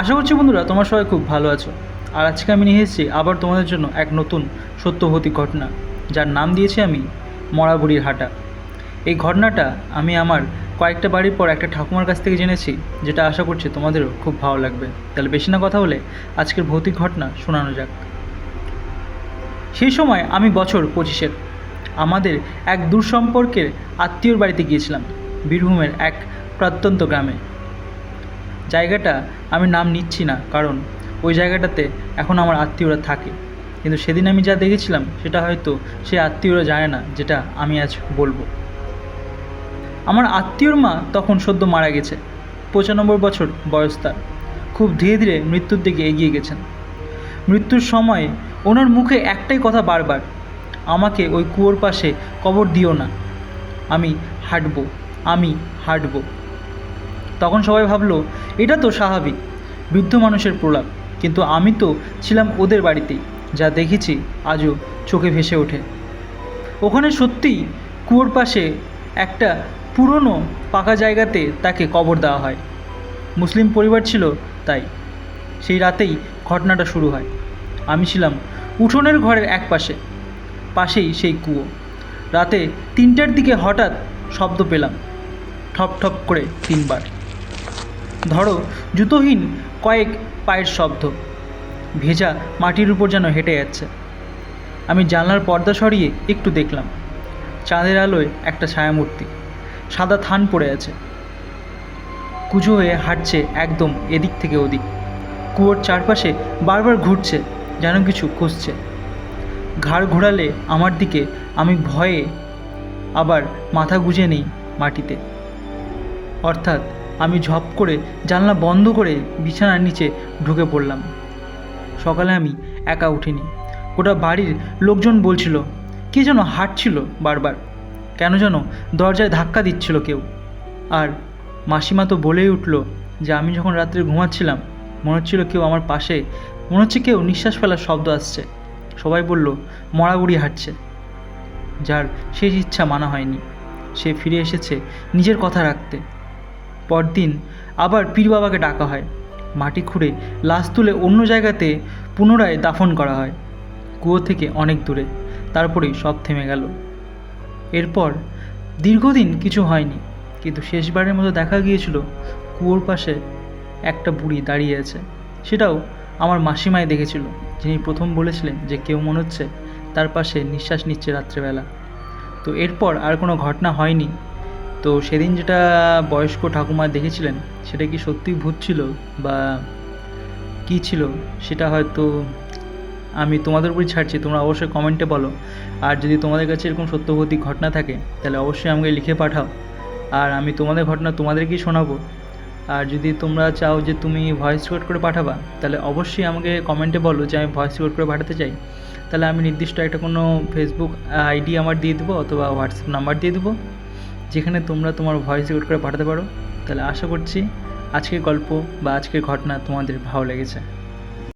আশা করছি বন্ধুরা তোমার সবাই খুব ভালো আছো। আর আজকে আমি নিয়ে এসেছি আবার তোমাদের জন্য এক নতুন সত্যভৌতিক ঘটনা, যার নাম দিয়েছি আমি মরাবুড়ির হাটা। এই ঘটনাটা আমি আমার কয়েকটা বাড়ির পর একটা ঠাকুমার কাছ থেকে জেনেছি, যেটা আশা করছি তোমাদেরও খুব ভালো লাগবে। তাহলে বেশি না কথা বলে আজকের ভৌতিক ঘটনা শোনানো যাক। সেই সময় আমি বছর পঁচিশের, আমাদের এক দূর সম্পর্কের আত্মীয়র বাড়িতে গিয়েছিলাম, বীরভূমের এক প্রত্যন্ত গ্রামে। জায়গাটা আমি নাম নিচ্ছি না, কারণ ওই জায়গাটাতে এখন আমার আত্মীয়রা থাকে। কিন্তু সেদিন আমি যা দেখেছিলাম, সেটা হয়তো সে আত্মীয়রা জানে না, যেটা আমি আজ বলব। আমার আত্মীয়র মা তখন সদ্য মারা গেছে, পঁচানব্বই বছর বয়স তার। খুব ধীরে ধীরে মৃত্যুর দিকে এগিয়ে গেছেন। মৃত্যুর সময় ওনার মুখে একটাই কথা বারবার, আমাকে ওই কুয়োর পাশে কবর দিও না। আমি হাঁটবো আমি হাঁটবো। তখন সবাই ভাবলো, এটা তো স্বাভাবিক, বৃদ্ধ মানুষের প্রলাপ। কিন্তু আমি তো ছিলাম ওদের বাড়িতেই, যা দেখেছি আজও চোখে ভেসে ওঠে। ওখানে সত্যিই কুয়োর পাশে একটা পুরনো পাকা জায়গাতে তাকে কবর দেওয়া হয়। মুসলিম পরিবার ছিল তাই। সেই রাতেই ঘটনাটা শুরু হয়। আমি ছিলাম উঠোনের ঘরের এক পাশে পাশেই সেই কুয়ো। রাতে তিনটার দিকে হঠাৎ শব্দ পেলাম, ঠপ ঠপ করে তিনবার। ধরো, জুতোহীন কয়েক পায়ের শব্দ। ভেজা মাটির উপর যেন হেঁটে যাচ্ছে। আমি জানলার পর্দা সরিয়ে একটু দেখলাম, চাঁদের আলোয় একটা ছায়ামূর্তি। সাদা থান পড়ে আছে। কুজো হয়ে হাঁটছে একদম এদিক থেকে ওদিক। কুয়োর চারপাশে বারবার ঘুরছে, যেন কিছু খুঁজছে। ঘাড় ঘোরালে আমার দিকে আমি ভয়ে আবার মাথা গুজে নেই মাটিতে। অর্থাৎ আমি ঝপ করে জানলা বন্ধ করে বিছানার নিচে ঢুকে পড়লাম। সকালে আমি একা উঠিনি। ওটা বাড়ির লোকজন বলছিল, কে যেন হাঁটছিল বারবার। কেন যেন দরজায় ধাক্কা দিচ্ছিল কেউ। আর মাসিমা তো বলেই উঠল যে আমি যখন রাত্রে ঘুমাচ্ছিলাম, মনে হচ্ছিল কেউ আমার পাশে। মনে হচ্ছে কেউ নিঃশ্বাস ফেলার শব্দ আসছে। সবাই বলল মরাগুড়ি হাঁটছে। যার শেষ ইচ্ছা মানা হয়নি। সে ফিরে এসেছে নিজের কথা রাখতে। পরদিন আবার পীর বাবাকে ডাকা হয়। মাটি খুঁড়ে লাশ তুলে অন্য জায়গাতে পুনরায় দাফন করা হয়। কুয়ো থেকে অনেক দূরে। তারপরেই সব থেমে গেল। এরপর দীর্ঘদিন কিছু হয়নি, কিন্তু শেষবারের মতো দেখা গিয়েছিল কুয়োর পাশে একটা বুড়ি দাঁড়িয়ে আছে। সেটাও আমার মাসিমাই দেখেছিল, যিনি প্রথম বলেছিলেন যে কেউ মনে হচ্ছে তার পাশে নিঃশ্বাস নিচ্ছে রাত্রেবেলা। তো এরপর আর কোনো ঘটনা হয়নি। তো সেদিন যেটা বয়স্ক ঠাকুমা দেখেছিলেন, সেটা কি সত্যিই ভূত ছিল বা কী ছিল? সেটা হয়তো আমি তোমাদের উপরই ছাড়ছি, তোমরা অবশ্যই কমেন্টে বলো। আর যদি তোমাদের কাছে এরকম সত্যভৌতিক ঘটনা থাকে, তাহলে অবশ্যই আমাকে লিখে পাঠাও। আর আমি তোমাদের ঘটনা তোমাদেরকেই শোনাবো। আর যদি তোমরা চাও যে তুমি ভয়েস রেকর্ড করে পাঠাবা, তাহলে অবশ্যই আমাকে কমেন্টে বলো যে আমি ভয়েস রেকর্ড করে পাঠাতে চাই। তাহলে আমি নির্দিষ্ট একটা কোনো ফেসবুক আইডি আমার দিয়ে দেবো অথবা হোয়াটসঅ্যাপ নাম্বার দিয়ে দেবো। যেখানে তোমরা তোমার ভয়েস রেকর্ড করে পাঠাতে পারো। তাহলে আশা করছি আজকের গল্প বা আজকের ঘটনা তোমাদের ভালো লেগেছে।